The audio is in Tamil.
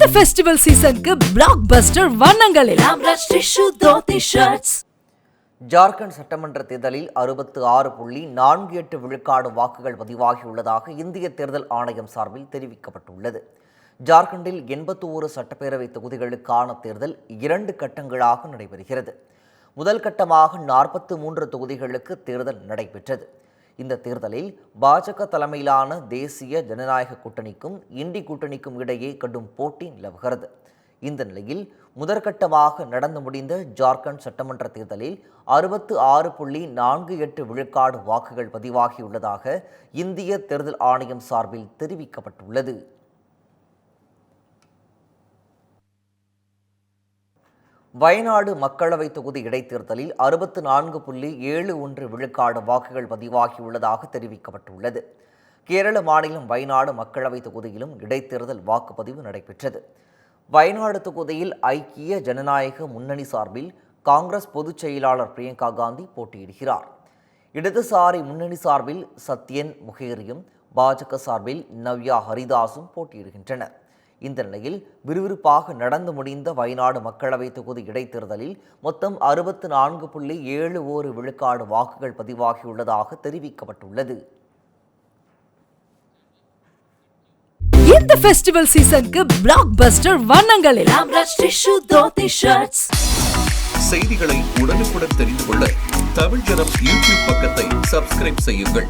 இந்த ஃபெஸ்டிவல் சீசனுக்கு பிளாக் பஸ்டர் வண்ணங்களில். ஜார்க்கண்ட் சட்டமன்ற தேர்தலில் அறுபத்து ஆறு புள்ளி நான்கு எட்டு விழுக்காடு வாக்குகள் பதிவாகியுள்ளதாக இந்திய தேர்தல் ஆணையம் சார்பில் தெரிவிக்கப்பட்டுள்ளது. ஜார்க்கண்டில் எண்பத்தி ஓரு சட்டப்பேரவை தொகுதிகளுக்கான தேர்தல் இரண்டு கட்டங்களாக நடைபெறுகிறது. முதல் கட்டமாக நாற்பத்து மூன்று தொகுதிகளுக்கு தேர்தல் நடைபெற்றது. இந்த தேர்தலில் பாஜக தலைமையிலான தேசிய ஜனநாயக கூட்டணிக்கும் இண்டி கூட்டணிக்கும் இடையே கடும் போட்டி நிலவுகிறது. இந்த நிலையில் முதற்கட்டமாக நடந்து முடிந்த ஜார்க்கண்ட் சட்டமன்ற தேர்தலில் அறுபத்து ஆறு புள்ளி நான்கு எட்டு விழுக்காடு வாக்குகள் பதிவாகியுள்ளதாக இந்திய தேர்தல் ஆணையம் சார்பில் தெரிவிக்கப்பட்டுள்ளது. வயநாடு மக்களவைத் தொகுதி இடைத்தேர்தலில் அறுபத்து நான்கு புள்ளி ஏழு ஒன்று விழுக்காடு வாக்குகள் பதிவாகியுள்ளதாக தெரிவிக்கப்பட்டுள்ளது. கேரள மாநிலம் வயநாடு மக்களவைத் தொகுதியிலும் இடைத்தேர்தல் வாக்குப்பதிவு நடைபெற்றது. வயநாடு தொகுதியில் ஐக்கிய ஜனநாயக முன்னணி சார்பில் காங்கிரஸ் பொதுச் செயலாளர் பிரியங்கா காந்தி போட்டியிடுகிறார். இடதுசாரி முன்னணி சார்பில் சத்யன் முகேரியும் பாஜக சார்பில் நவ்யா ஹரிதாஸும் போட்டியிடுகின்றனர். இந்த நிலையில் விறுவிறுப்பாக நடந்து முடிந்த வயநாடு மக்களவைத் தொகுதி இடைத்தேர்தலில் மொத்தம் அறுபத்து நான்கு புள்ளி ஏழு ஓரு விழுக்காடு வாக்குகள் பதிவாகியுள்ளதாக தெரிவிக்கப்பட்டுள்ளது. இந்த ஃபெஸ்டிவல் சீசனுக்கு பிளாக் பஸ்டர் வண்ணங்களில் செய்திகளை உடனுக்குடன் தெரிந்து கொள்ள தமிழ் ஜனம் யூடியூப் பக்கத்தை சப்ஸ்கிரைப் செய்யுங்கள்.